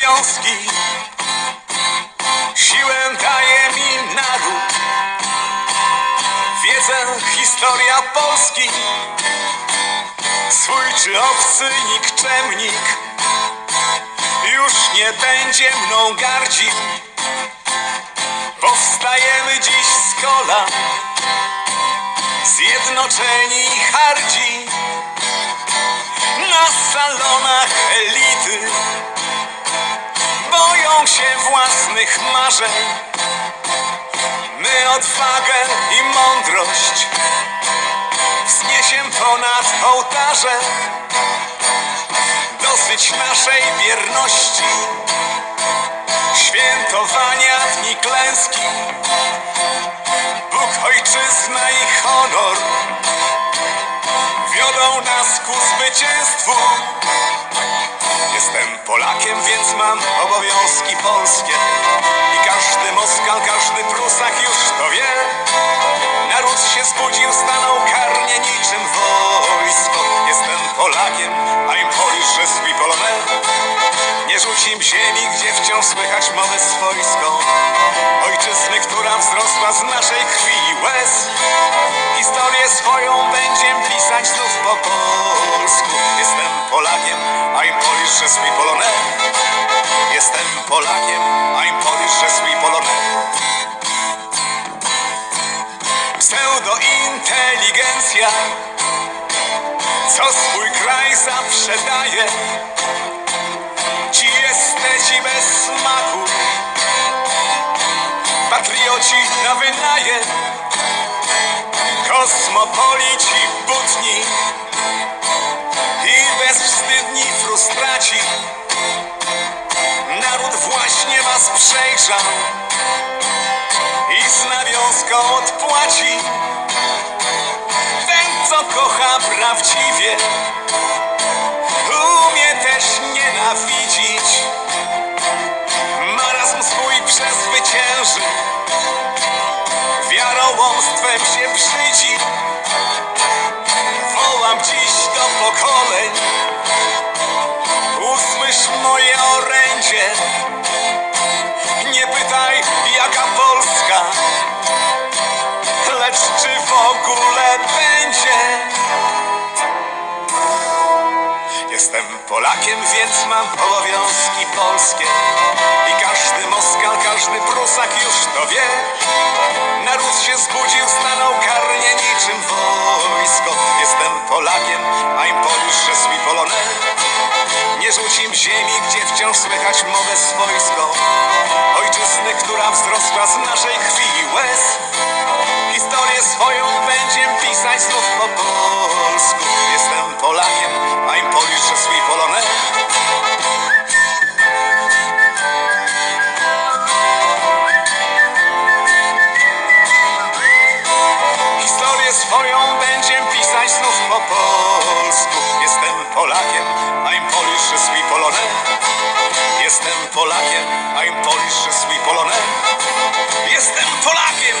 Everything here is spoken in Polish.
Wiązki Siłę daje mi naród. Wiedzę, historia Polski. Swój czy obcy nikczemnik. Już nie będzie mną gardził Powstajemy dziś z kolan Zjednoczeni i hardzi. Na salonach elity boją się własnych marzeń. My odwagę i mądrość wzniesiem ponad ołtarze. Dosyć naszej bierności, świętowania dni klęski. Bóg, ojczyzna i honor wiodą nas ku zwycięstwu. Jestem Polakiem, więc mam obowiązki polskie. I każdy Moskal, każdy Prusak już to wie. Naród się zbudził, stanął karnie niczym wojsko. Jestem Polakiem, I'm Polish, je suis Nie rzucim ziemi, gdzie wciąż słychać mowę swojską. Ojczyzny, która wzrosła z naszej krwi i łez. Historię swoją Jestem Polakiem, I'm Polish, je suis Polonais Pseudointeligencja Co swój kraj zaprzedaje. Ci jesteś bez smaku Patrioci na wynajem Kosmopolici butni I bezwstydni frustraci przejrzał I z nawiązką odpłaci. Ten co kocha prawdziwie Jestem Polakiem, więc mam obowiązki polskie. I każdy Moskal, każdy Prusak już to wie. Naród się zbudził, stanął karnie niczym wojsko. Jestem Polakiem, I'm Polish, je suis Polonais Nie rzucim ziemi, gdzie wciąż słychać mowę swojską. Ojczyzny, która wzrosła z naszej krwi i łez. Historię swoją będziem swoją będziem pisać znów po polsku. Jestem Polakiem, I'm Polish, je suis Polonais Jestem Polakiem, I'm Polish, je suis Polonais Jestem Polakiem,